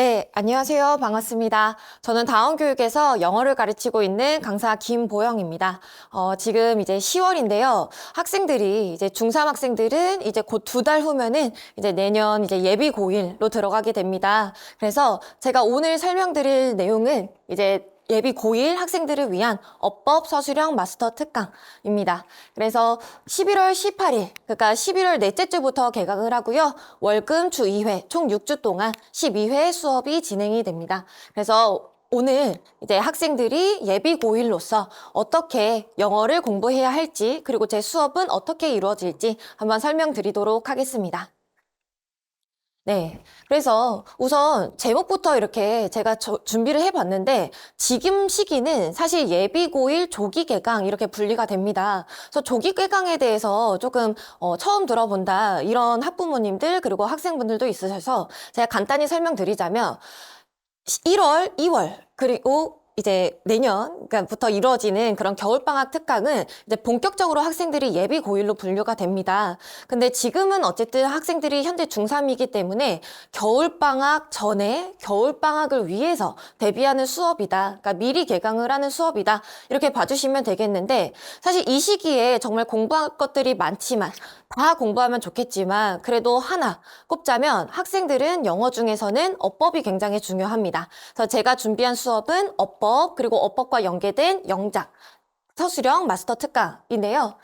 네, 안녕하세요. 반갑습니다. 저는 다원교육에서 영어를 가르치고 있는 강사 김보영입니다. 어, 지금 이제 10월인데요. 학생들이 이제 중3 학생들은 이제 곧 두 달 후면은 이제 내년 이제 예비 고1로 들어가게 됩니다. 그래서 제가 오늘 설명드릴 내용은 이제 예비 고1 학생들을 위한 어법 서술형 마스터 특강입니다. 그래서 11월 18일, 그러니까 11월 넷째 주부터 개강을 하고요. 월금 주 2회, 총 6주 동안 12회 수업이 진행이 됩니다. 그래서 오늘 이제 학생들이 예비 고1로서 어떻게 영어를 공부해야 할지, 그리고 제 수업은 어떻게 이루어질지 한번 설명드리도록 하겠습니다. 네. 그래서 우선 제목부터 이렇게 제가 저- 준비를 해봤는데 지금 시기는 사실 예비 고1 조기 개강 이렇게 분리가 됩니다. 그래서 조기 개강에 대해서 조금 어, 처음 들어본다 이런 학부모님들 그리고 학생분들도 있으셔서 제가 간단히 설명드리자면 1월, 2월 그리고 이제 내년부터 이루어지는 그런 겨울방학 특강은 이제 본격적으로 학생들이 예비 고1로 분류가 됩니다. 근데 지금은 어쨌든 학생들이 현재 중3이기 때문에 겨울방학 전에 겨울방학을 위해서 대비하는 수업이다. 그러니까 미리 개강을 하는 수업이다. 이렇게 봐주시면 되겠는데 사실 이 시기에 정말 공부할 것들이 많지만 다 공부하면 좋겠지만 그래도 하나 꼽자면 학생들은 영어 중에서는 어법이 굉장히 중요합니다. 그래서 제가 준비한 수업은 어법 그리고 어법과 연계된 영작 서술형 마스터 특강인데요.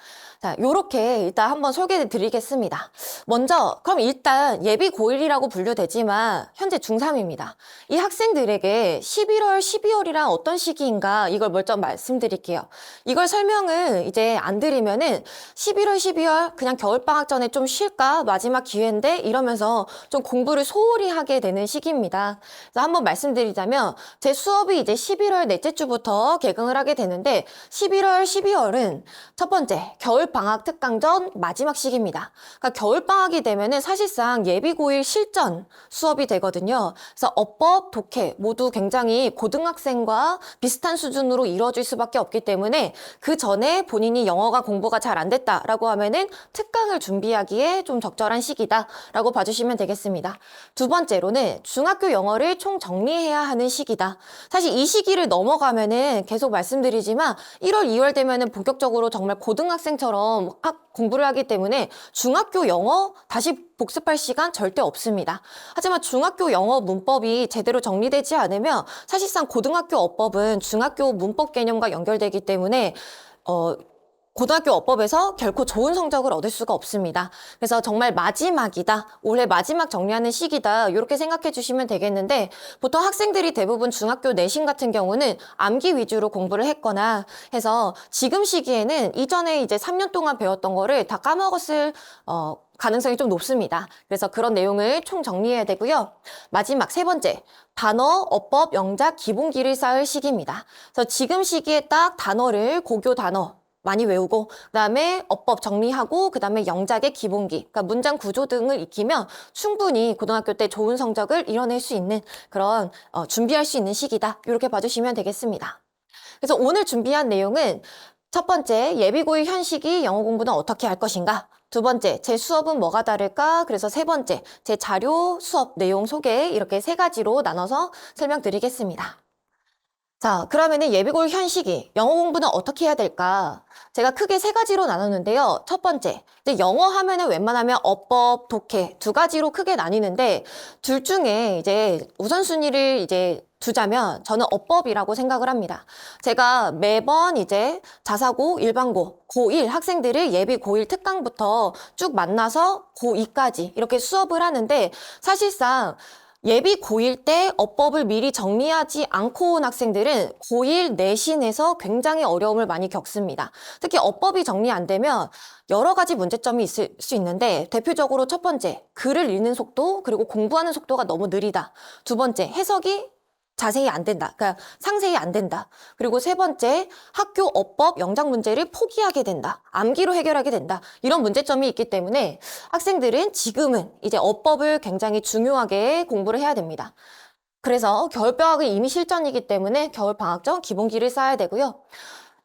자, 요렇게 일단 한번 소개해 드리겠습니다. 먼저, 그럼 일단 예비 고1이라고 분류되지만 현재 중3입니다. 이 학생들에게 11월, 12월이란 어떤 시기인가 이걸 먼저 말씀드릴게요. 이걸 설명을 이제 안 드리면은 11월, 12월 그냥 겨울방학 전에 좀 쉴까? 마지막 기회인데 이러면서 좀 공부를 소홀히 하게 되는 시기입니다. 그래서 한번 말씀드리자면 제 수업이 이제 11월 넷째 주부터 개강을 하게 되는데 11월, 12월은 첫 번째 겨울 방학 특강 전 마지막 시기입니다. 그러니까 겨울 방학이 되면은 사실상 예비 고1 실전 수업이 되거든요. 그래서 어법, 독해 모두 굉장히 고등학생과 비슷한 수준으로 이루어질 수밖에 없기 때문에 그 전에 본인이 영어가 공부가 잘 안 됐다라고 하면은 특강을 준비하기에 좀 적절한 시기다라고 봐주시면 되겠습니다. 두 번째로는 중학교 영어를 총 정리해야 하는 시기다. 사실 이 시기를 넘어가면은 계속 말씀드리지만 1월, 2월 되면은 본격적으로 정말 고등학생처럼 학 공부를 하기 때문에 중학교 영어 다시 복습할 시간 절대 없습니다. 하지만 중학교 영어 문법이 제대로 정리되지 않으면 사실상 고등학교 어법은 중학교 문법 개념과 연결되기 때문에 어, 고등학교 어법에서 결코 좋은 성적을 얻을 수가 없습니다. 그래서 정말 마지막이다. 올해 마지막 정리하는 시기다. 이렇게 생각해 주시면 되겠는데 보통 학생들이 대부분 중학교 내신 같은 경우는 암기 위주로 공부를 했거나 해서 지금 시기에는 이전에 이제 3년 동안 배웠던 거를 다 까먹었을 어, 가능성이 좀 높습니다. 그래서 그런 내용을 총 정리해야 되고요. 마지막 세 번째, 단어, 어법, 영작, 기본기를 쌓을 시기입니다. 그래서 지금 시기에 딱 단어를 고교 단어 많이 외우고 그다음에 어법 정리하고 그다음에 영작의 기본기, 그러니까 문장 구조 등을 익히면 충분히 고등학교 때 좋은 성적을 이뤄낼 수 있는 그런 어, 준비할 수 있는 시기다. 이렇게 봐주시면 되겠습니다. 그래서 오늘 준비한 내용은 첫 번째, 예비고일 현식이 영어 공부는 어떻게 할 것인가? 두 번째, 제 수업은 뭐가 다를까? 그래서 세 번째, 제 자료 수업 내용 소개 이렇게 세 가지로 나눠서 설명드리겠습니다. 자, 그러면은 예비고일 현식이 영어 공부는 어떻게 해야 될까? 제가 크게 세 가지로 나눴는데요. 첫 번째, 이제 영어 하면은 웬만하면 어법, 독해 두 가지로 크게 나뉘는데 둘 중에 이제 우선순위를 이제 두자면 저는 어법이라고 생각을 합니다. 제가 매번 이제 자사고, 일반고, 고1 학생들을 예비 고1 특강부터 쭉 만나서 고2까지 이렇게 수업을 하는데 사실상 예비 고1 때 어법을 미리 정리하지 않고 온 학생들은 고1 내신에서 굉장히 어려움을 많이 겪습니다. 특히 어법이 정리 안 되면 여러 가지 문제점이 있을 수 있는데 대표적으로 첫 번째, 글을 읽는 속도 그리고 공부하는 속도가 너무 느리다. 두 번째, 해석이 자세히 안 된다. 그러니까 상세히 안 된다. 그리고 세 번째, 학교 어법 영작 문제를 포기하게 된다. 암기로 해결하게 된다. 이런 문제점이 있기 때문에 학생들은 지금은 이제 어법을 굉장히 중요하게 공부를 해야 됩니다. 그래서 겨울방학은 이미 실전이기 때문에 겨울방학 전 기본기를 쌓아야 되고요.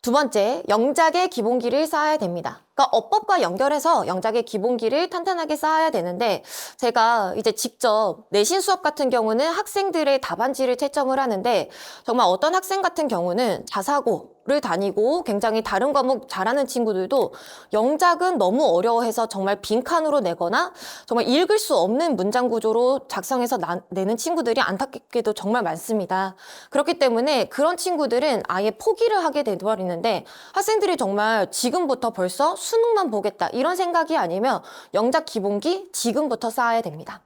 두 번째, 영작의 기본기를 쌓아야 됩니다. 그러니까 어법과 연결해서 영작의 기본기를 탄탄하게 쌓아야 되는데 제가 이제 직접 내신 수업 같은 경우는 학생들의 답안지를 채점을 하는데 정말 어떤 학생 같은 경우는 자사고 를 다니고 굉장히 다른 과목 잘하는 친구들도 영작은 너무 어려워해서 정말 빈칸으로 내거나 정말 읽을 수 없는 문장 구조로 작성해서 나- 내는 친구들이 안타깝게도 정말 많습니다. 그렇기 때문에 그런 친구들은 아예 포기를 하게 되버리는데 학생들이 정말 지금부터 벌써 수능만 보겠다 이런 생각이 아니면 영작 기본기 지금부터 쌓아야 됩니다.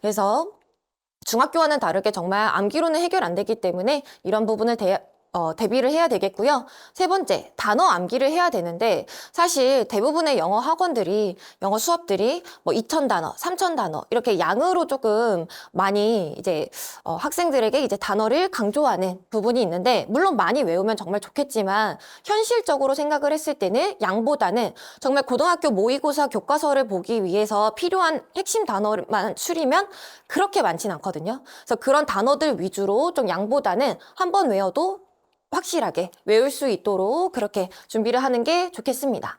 그래서 중학교와는 다르게 정말 암기로는 해결 안 되기 때문에 이런 부분을 대, 어, 대비를 해야 되겠고요. 세 번째, 단어 암기를 해야 되는데 사실 대부분의 영어 학원들이 영어 수업들이 뭐 2,000단어, 3,000단어 이렇게 양으로 조금 많이 이제 어, 학생들에게 이제 단어를 강조하는 부분이 있는데 물론 많이 외우면 정말 좋겠지만 현실적으로 생각을 했을 때는 양보다는 정말 고등학교 모의고사 교과서를 보기 위해서 필요한 핵심 단어만 추리면 그렇게 많진 않거든요. 그래서 그런 단어들 위주로 좀 양보다는 한 번 외워도 확실하게 외울 수 있도록 그렇게 준비를 하는 게 좋겠습니다.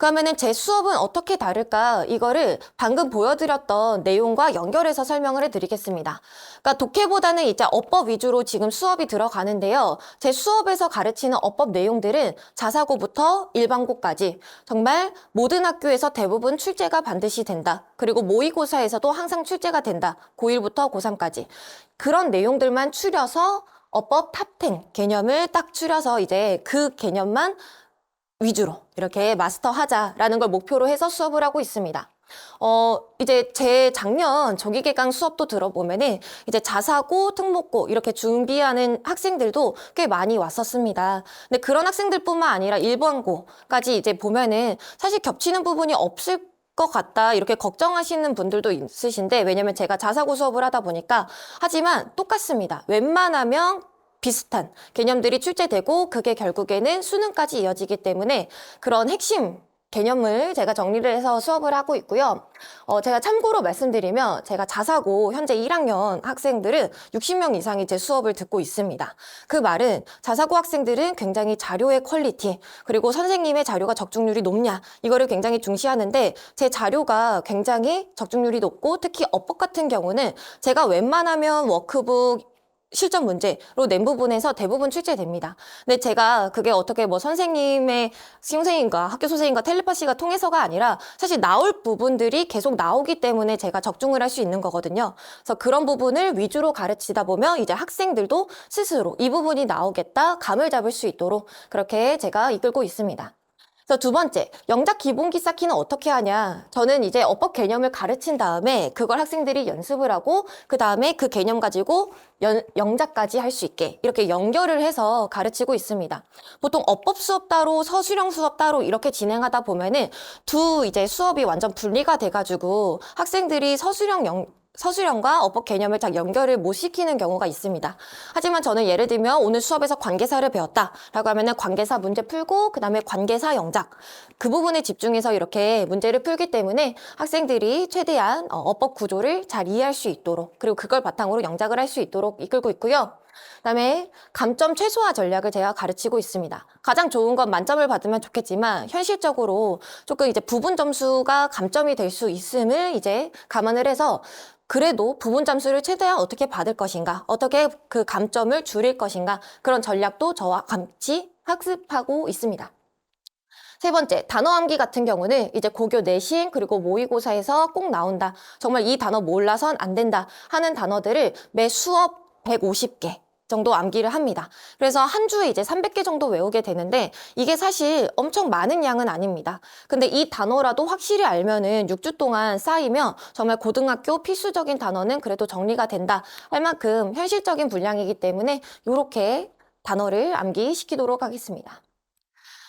그러면은 제 수업은 어떻게 다를까? 이거를 방금 보여드렸던 내용과 연결해서 설명을 해드리겠습니다. 그러니까 독해보다는 이제 어법 위주로 지금 수업이 들어가는데요. 제 수업에서 가르치는 어법 내용들은 자사고부터 일반고까지 정말 모든 학교에서 대부분 출제가 반드시 된다. 그리고 모의고사에서도 항상 출제가 된다. 고1부터 고3까지. 그런 내용들만 추려서 어법 탑10 개념을 딱 추려서 이제 그 개념만 위주로 이렇게 마스터하자라는 걸 목표로 해서 수업을 하고 있습니다. 어, 이제 제 작년 조기개강 수업도 들어보면은 이제 자사고, 특목고 이렇게 준비하는 학생들도 꽤 많이 왔었습니다. 근데 그런 학생들뿐만 아니라 일반고까지 이제 보면은 사실 겹치는 부분이 없을 것 같다 이렇게 걱정하시는 분들도 있으신데 왜냐면 제가 자사고 수업을 하다 보니까 하지만 똑같습니다. 웬만하면 비슷한 개념들이 출제되고 그게 결국에는 수능까지 이어지기 때문에 그런 핵심 개념을 제가 정리를 해서 수업을 하고 있고요. 어, 제가 참고로 말씀드리면 제가 자사고 현재 1학년 학생들은 60명 이상이 제 수업을 듣고 있습니다. 그 말은 자사고 학생들은 굉장히 자료의 퀄리티 그리고 선생님의 자료가 적중률이 높냐 이거를 굉장히 중시하는데 제 자료가 굉장히 적중률이 높고 특히 어법 같은 경우는 제가 웬만하면 워크북 실전 문제로 낸 부분에서 대부분 출제됩니다. 근데 제가 그게 어떻게 뭐 선생님의 선생님과 학교 선생님과 텔레파시가 통해서가 아니라 사실 나올 부분들이 계속 나오기 때문에 제가 적중을 할 수 있는 거거든요. 그래서 그런 부분을 위주로 가르치다 보면 이제 학생들도 스스로 이 부분이 나오겠다 감을 잡을 수 있도록 그렇게 제가 이끌고 있습니다. 두 번째, 영작 기본기 쌓기는 어떻게 하냐? 저는 이제 어법 개념을 가르친 다음에 그걸 학생들이 연습을 하고 그 다음에 그 개념 가지고 연, 영작까지 할 수 있게 이렇게 연결을 해서 가르치고 있습니다. 보통 어법 수업 따로 서술형 수업 따로 이렇게 진행하다 보면은 두 이제 수업이 완전 분리가 돼가지고 학생들이 서술형 영, 서술형과 어법 개념을 잘 연결을 못 시키는 경우가 있습니다. 하지만 저는 예를 들면 오늘 수업에서 관계사를 배웠다라고 하면은 관계사 문제 풀고 그 다음에 관계사 영작 그 부분에 집중해서 이렇게 문제를 풀기 때문에 학생들이 최대한 어, 어법 구조를 잘 이해할 수 있도록 그리고 그걸 바탕으로 영작을 할 수 있도록 이끌고 있고요. 그다음에 감점 최소화 전략을 제가 가르치고 있습니다. 가장 좋은 건 만점을 받으면 좋겠지만 현실적으로 조금 이제 부분 점수가 감점이 될 수 있음을 이제 감안을 해서 그래도 부분 점수를 최대한 어떻게 받을 것인가, 어떻게 그 감점을 줄일 것인가 그런 전략도 저와 같이 학습하고 있습니다. 세 번째, 단어 암기 같은 경우는 이제 고교 내신 그리고 모의고사에서 꼭 나온다. 정말 이 단어 몰라선 안 된다 하는 단어들을 매 수업 150개 정도 암기를 합니다. 그래서 한 주에 이제 300개 정도 외우게 되는데 이게 사실 엄청 많은 양은 아닙니다. 근데 이 단어라도 확실히 알면은 6주 동안 쌓이면 정말 고등학교 필수적인 단어는 그래도 정리가 된다 할 만큼 현실적인 분량이기 때문에 이렇게 단어를 암기시키도록 하겠습니다.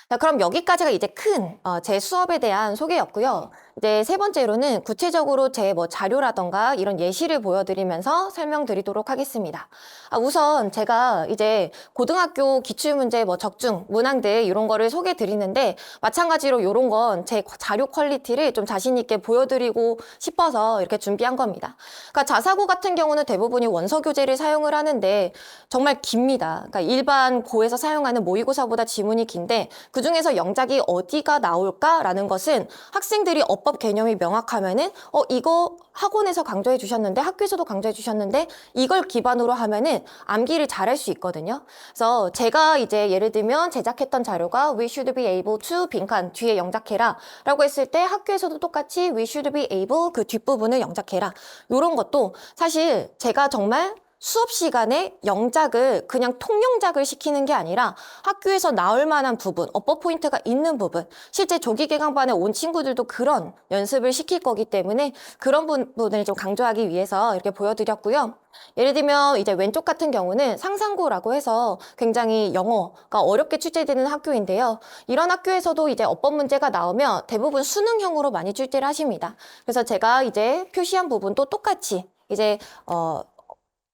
자, 그럼 여기까지가 이제 큰 제 수업에 대한 소개였고요. 이제 세 번째로는 구체적으로 제 뭐 자료라던가 이런 예시를 보여드리면서 설명드리도록 하겠습니다. 아, 우선 제가 이제 고등학교 기출문제 뭐 적중, 문항들 이런 거를 소개해 드리는데 마찬가지로 이런 건 제 자료 퀄리티를 좀 자신 있게 보여드리고 싶어서 이렇게 준비한 겁니다. 그러니까 자사고 같은 경우는 대부분이 원서 교재를 사용을 하는데 정말 깁니다. 그러니까 일반 고에서 사용하는 모의고사보다 지문이 긴데 그 중에서 영작이 어디가 나올까라는 것은 학생들이 어법 개념이 명확하면은 어 이거 학원에서 강조해 주셨는데 학교에서도 강조해 주셨는데 이걸 기반으로 하면은 암기를 잘할 수 있거든요. 그래서 제가 이제 예를 들면 제작했던 자료가 we should be able to 빈칸 뒤에 영작해라 라고 했을 때 학교에서도 똑같이 we should be able 그 뒷부분을 영작해라. 이런 것도 사실 제가 정말 수업 시간에 영작을 그냥 통영작을 시키는 게 아니라 학교에서 나올 만한 부분, 어법 포인트가 있는 부분, 실제 조기 개강반에 온 친구들도 그런 연습을 시킬 거기 때문에 그런 부분을 좀 강조하기 위해서 이렇게 보여드렸고요. 예를 들면 이제 왼쪽 같은 경우는 상상고라고 해서 굉장히 영어가 어렵게 출제되는 학교인데요. 이런 학교에서도 이제 어법 문제가 나오면 대부분 수능형으로 많이 출제를 하십니다. 그래서 제가 이제 표시한 부분도 똑같이 이제 어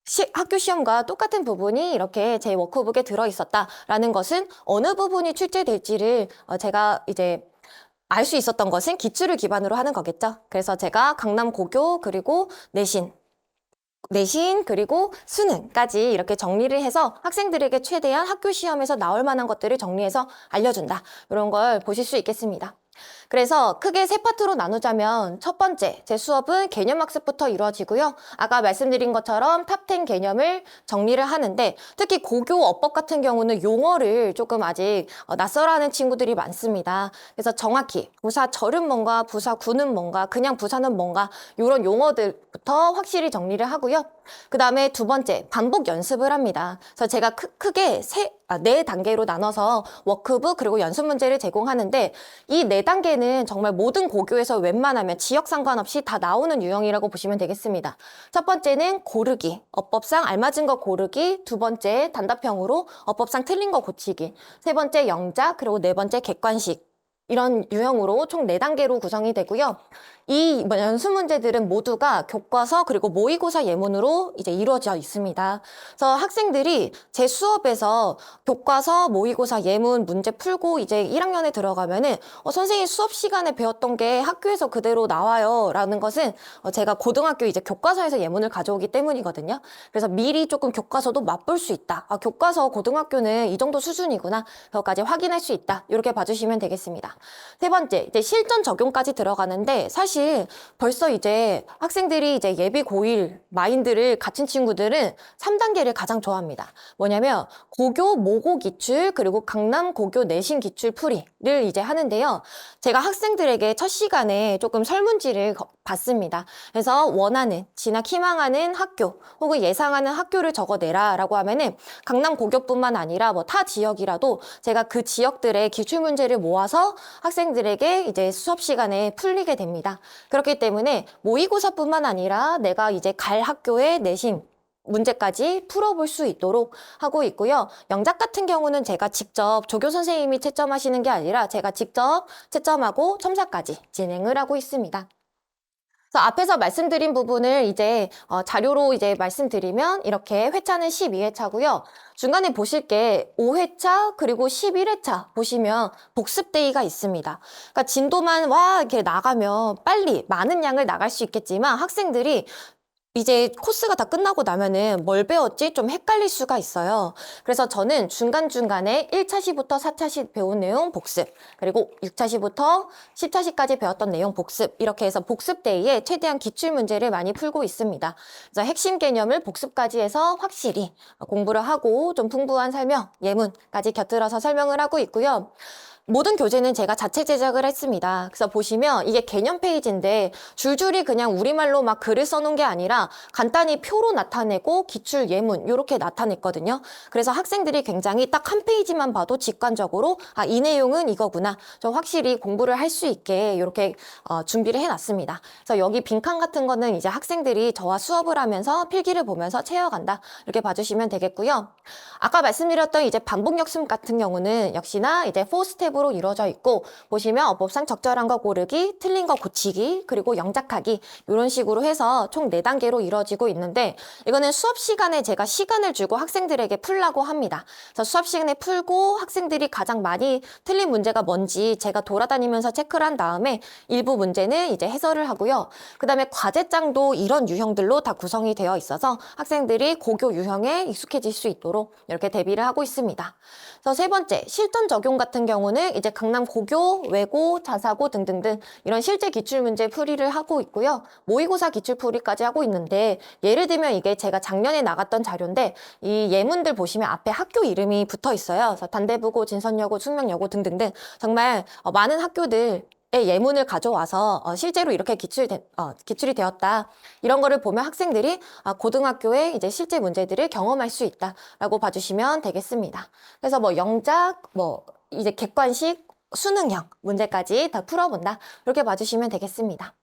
시, 학교 시험과 똑같은 부분이 이렇게 제 워크북에 들어 있었다라는 것은 어느 부분이 출제될지를 어, 제가 이제 알 수 있었던 것은 기출을 기반으로 하는 거겠죠. 그래서 제가 강남 고교 그리고 내신 내신 그리고 수능까지 이렇게 정리를 해서 학생들에게 최대한 학교 시험에서 나올 만한 것들을 정리해서 알려준다. 이런 걸 보실 수 있겠습니다. 그래서 크게 세 파트로 나누자면 첫 번째, 제 수업은 개념 학습부터 이루어지고요. 아까 말씀드린 것처럼 탑10 개념을 정리를 하는데 특히 고교 어법 같은 경우는 용어를 조금 아직 어, 낯설어하는 친구들이 많습니다. 그래서 정확히 부사 절은 뭔가, 부사 구는 뭔가, 그냥 부사는 뭔가 이런 용어들부터 확실히 정리를 하고요. 그 다음에 두 번째, 반복 연습을 합니다. 그래서 제가 크, 크게 세, 아, 네 단계로 나눠서 워크북 그리고 연습 문제를 제공하는데 이 네 단계 는 정말 모든 고교에서 웬만하면 지역 상관없이 다 나오는 유형이라고 보시면 되겠습니다. 첫 번째는 고르기, 어법상 알맞은 거 고르기, 두 번째 단답형으로 어법상 틀린 거 고치기, 세 번째 영작, 그리고 네 번째 객관식. 이런 유형으로 총 네단계로 구성이 되고요. 이 연수 문제들은 모두가 교과서 그리고 모의고사 예문으로 이제 이루어져 있습니다. 그래서 학생들이 제 수업에서 교과서, 모의고사 예문 문제 풀고 이제 1학년에 들어가면은 어, 선생님 수업 시간에 배웠던 게 학교에서 그대로 나와요라는 것은 어, 제가 고등학교 이제 교과서에서 예문을 가져오기 때문이거든요. 그래서 미리 조금 교과서도 맛볼 수 있다. 아, 교과서 고등학교는 이 정도 수준이구나. 그것까지 확인할 수 있다. 이렇게 봐주시면 되겠습니다. 세 번째, 이제 실전 적용까지 들어가는데 사실 벌써 이제 학생들이 이제 예비 고1 마인드를 갖춘 친구들은 3단계를 가장 좋아합니다. 뭐냐면 고교 모고 기출 그리고 강남 고교 내신 기출 풀이를 이제 하는데요. 제가 학생들에게 첫 시간에 조금 설문지를 거- 받습니다. 그래서 원하는 진학 희망하는 학교 혹은 예상하는 학교를 적어내라라고 하면은 강남 고교뿐만 아니라 뭐 타 지역이라도 제가 그 지역들의 기출 문제를 모아서 학생들에게 이제 수업 시간에 풀리게 됩니다. 그렇기 때문에 모의고사뿐만 아니라 내가 이제 갈 학교의 내신 문제까지 풀어볼 수 있도록 하고 있고요. 영작 같은 경우는 제가 직접 조교 선생님이 채점하시는 게 아니라 제가 직접 채점하고 첨삭까지 진행을 하고 있습니다. 그래서 앞에서 말씀드린 부분을 이제 어, 자료로 이제 말씀드리면 이렇게 회차는 12회차고요. 중간에 보실 게 5회차 그리고 11회차 보시면 복습데이가 있습니다. 그러니까 진도만 와 이렇게 나가면 빨리 많은 양을 나갈 수 있겠지만 학생들이 이제 코스가 다 끝나고 나면은 뭘 배웠지 좀 헷갈릴 수가 있어요. 그래서 저는 중간중간에 1차 시부터 4차 시 배운 내용 복습, 그리고 6차 시부터 10차 시까지 배웠던 내용 복습, 이렇게 해서 복습데이에 최대한 기출 문제를 많이 풀고 있습니다. 그래서 핵심 개념을 복습까지 해서 확실히 공부를 하고 좀 풍부한 설명, 예문까지 곁들여서 설명을 하고 있고요. 모든 교재는 제가 자체 제작을 했습니다. 그래서 보시면 이게 개념 페이지인데 줄줄이 그냥 우리말로 막 글을 써놓은 게 아니라 간단히 표로 나타내고 기출 예문 이렇게 나타냈거든요. 그래서 학생들이 굉장히 딱 한 페이지만 봐도 직관적으로 아 이 내용은 이거구나. 좀 확실히 공부를 할 수 있게 이렇게 어, 준비를 해놨습니다. 그래서 여기 빈칸 같은 거는 이제 학생들이 저와 수업을 하면서 필기를 보면서 채워간다. 이렇게 봐주시면 되겠고요. 아까 말씀드렸던 이제 반복 역습 같은 경우는 역시나 이제 4스텝 으로 타입으로 이루어져 있고 보시면 어법상 적절한 거 고르기, 틀린 거 고치기, 그리고 영작하기 이런 식으로 해서 총 네단계로 이루어지고 있는데 이거는 수업 시간에 제가 시간을 주고 학생들에게 풀라고 합니다. 그래서 수업 시간에 풀고 학생들이 가장 많이 틀린 문제가 뭔지 제가 돌아다니면서 체크를 한 다음에 일부 문제는 이제 해설을 하고요. 그 다음에 과제장도 이런 유형들로 다 구성이 되어 있어서 학생들이 고교 유형에 익숙해질 수 있도록 이렇게 대비를 하고 있습니다. 그래서 세 번째, 실전 적용 같은 경우는 이제 강남 고교, 외고, 자사고 등등등 이런 실제 기출문제 풀이를 하고 있고요. 모의고사 기출 풀이까지 하고 있는데 예를 들면 이게 제가 작년에 나갔던 자료인데 이 예문들 보시면 앞에 학교 이름이 붙어 있어요. 그래서 단대부고, 진선여고, 숙명여고 등등등 정말 어, 많은 학교들 의 예문을 가져와서 어, 실제로 이렇게 기출 어, 기출이 되었다 이런 거를 보면 학생들이 아, 고등학교에 이제 실제 문제들을 경험할 수 있다라고 봐주시면 되겠습니다. 그래서 뭐 영작 뭐 이제 객관식 수능형 문제까지 다 풀어본다 이렇게 봐주시면 되겠습니다.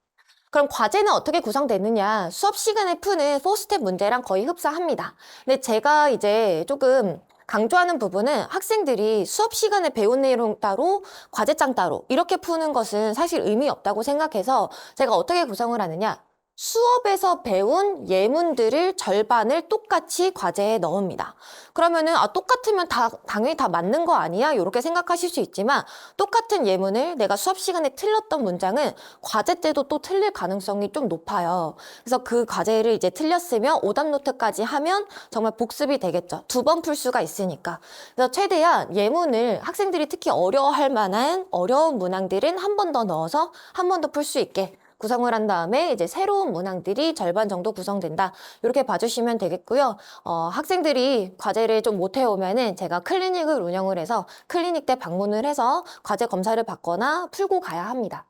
그럼 과제는 어떻게 구성되느냐? 수업 시간에 푸는 4스텝 문제랑 거의 흡사합니다. 근데 제가 이제 조금 강조하는 부분은 학생들이 수업 시간에 배운 내용 따로, 과제장 따로, 이렇게 푸는 것은 사실 의미 없다고 생각해서 제가 어떻게 구성을 하느냐? 수업에서 배운 예문들을 절반을 똑같이 과제에 넣습니다. 그러면은 아 똑같으면 다 당연히 다 맞는 거 아니야? 이렇게 생각하실 수 있지만 똑같은 예문을 내가 수업 시간에 틀렸던 문장은 과제 때도 또 틀릴 가능성이 좀 높아요. 그래서 그 과제를 이제 틀렸으면 오답 노트까지 하면 정말 복습이 되겠죠. 두 번 풀 수가 있으니까. 그래서 최대한 예문을 학생들이 특히 어려워할 만한 어려운 문항들은 한 번 더 넣어서 한 번 더 풀 수 있게 구성을 한 다음에 이제 새로운 문항들이 절반 정도 구성된다. 이렇게 봐주시면 되겠고요. 어, 학생들이 과제를 좀 못 해오면은 제가 클리닉을 운영을 해서 클리닉 때 방문을 해서 과제 검사를 받거나 풀고 가야 합니다.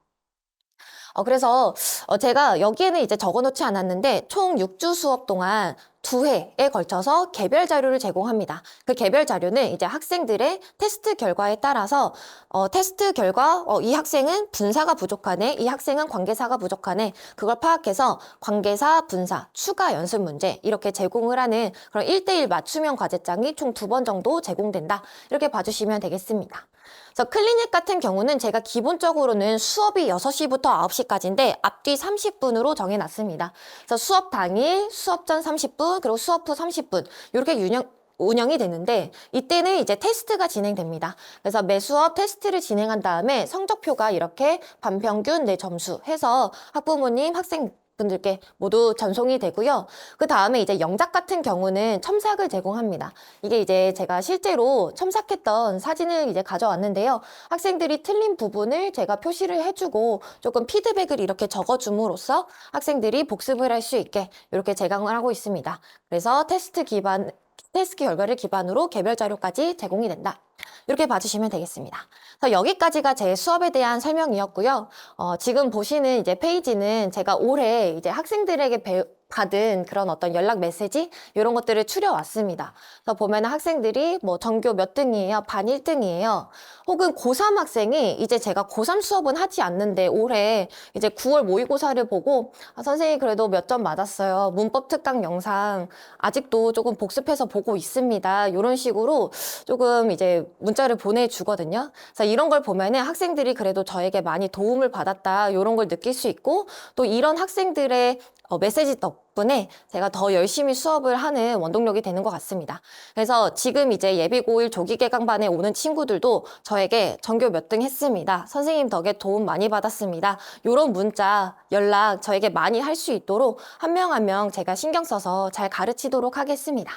어, 그래서 어, 제가 여기에는 이제 적어놓지 않았는데 총 6주 수업 동안 두 회에 걸쳐서 개별 자료를 제공합니다. 그 개별 자료는 이제 학생들의 테스트 결과에 따라서 어, 테스트 결과 어, 이 학생은 분사가 부족하네, 이 학생은 관계사가 부족하네 그걸 파악해서 관계사, 분사, 추가 연습 문제 이렇게 제공을 하는 그런 1대1 맞춤형 과제장이 총 두 번 정도 제공된다. 이렇게 봐주시면 되겠습니다. 그래서 클리닉 같은 경우는 제가 기본적으로는 수업이 6시부터 9시까지인데 앞뒤 30분으로 정해놨습니다. 그래서 수업 당일, 수업 전 30분, 그리고 수업 후 30분 이렇게 운영, 운영이 되는데 이때는 이제 테스트가 진행됩니다. 그래서 매 수업 테스트를 진행한 다음에 성적표가 이렇게 반평균 내 점수 해서 학부모님, 학생 분들께 모두 전송이 되고요. 그 다음에 이제 영작 같은 경우는 첨삭을 제공합니다. 이게 이제 제가 실제로 첨삭했던 사진을 이제 가져왔는데요. 학생들이 틀린 부분을 제가 표시를 해주고 조금 피드백을 이렇게 적어줌으로써 학생들이 복습을 할 수 있게 이렇게 제공을 하고 있습니다. 그래서 테스트 기반 테스트 결과를 기반으로 개별 자료까지 제공이 된다. 이렇게 봐주시면 되겠습니다. 그래서 여기까지가 제 수업에 대한 설명이었고요. 어, 지금 보시는 이제 페이지는 제가 올해 이제 학생들에게 배, 받은 그런 어떤 연락 메시지 이런 것들을 추려왔습니다. 그래서 보면 학생들이 뭐 전교 몇 등이에요, 반 1등이에요. 혹은 고3 학생이 이제 제가 고3 수업은 하지 않는데 올해 이제 9월 모의고사를 보고 아, 선생님 그래도 몇 점 맞았어요. 문법 특강 영상 아직도 조금 복습해서 보고 있습니다. 이런 식으로 조금 이제 문자를 보내주거든요. 그래서 이런 걸 보면은 학생들이 그래도 저에게 많이 도움을 받았다 이런 걸 느낄 수 있고 또 이런 학생들의 어, 메시지 덕분에 제가 더 열심히 수업을 하는 원동력이 되는 것 같습니다. 그래서 지금 이제 예비고1 조기 개강반에 오는 친구들도 저에게 전교 몇 등 했습니다. 선생님 덕에 도움 많이 받았습니다. 이런 문자, 연락 저에게 많이 할 수 있도록 한 명 한 명 제가 신경 써서 잘 가르치도록 하겠습니다.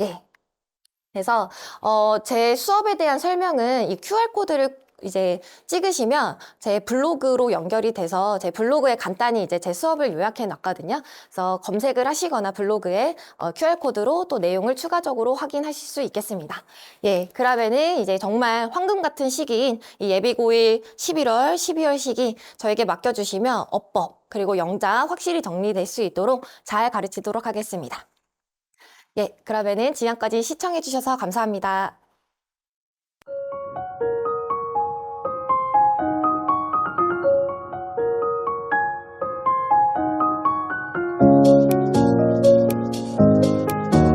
예. 그래서 어, 제 수업에 대한 설명은 이 QR코드를 이제 찍으시면 제 블로그로 연결이 돼서 제 블로그에 간단히 이제 제 수업을 요약해 놨거든요. 그래서 검색을 하시거나 블로그에 어, QR코드로 또 내용을 추가적으로 확인하실 수 있겠습니다. 예, 그러면은 이제 정말 황금 같은 시기인 이 예비고일 11월, 12월 시기 저에게 맡겨주시면 어법 그리고 영자 확실히 정리될 수 있도록 잘 가르치도록 하겠습니다. 예, 그러면은 지금까지 시청해 주셔서 감사합니다.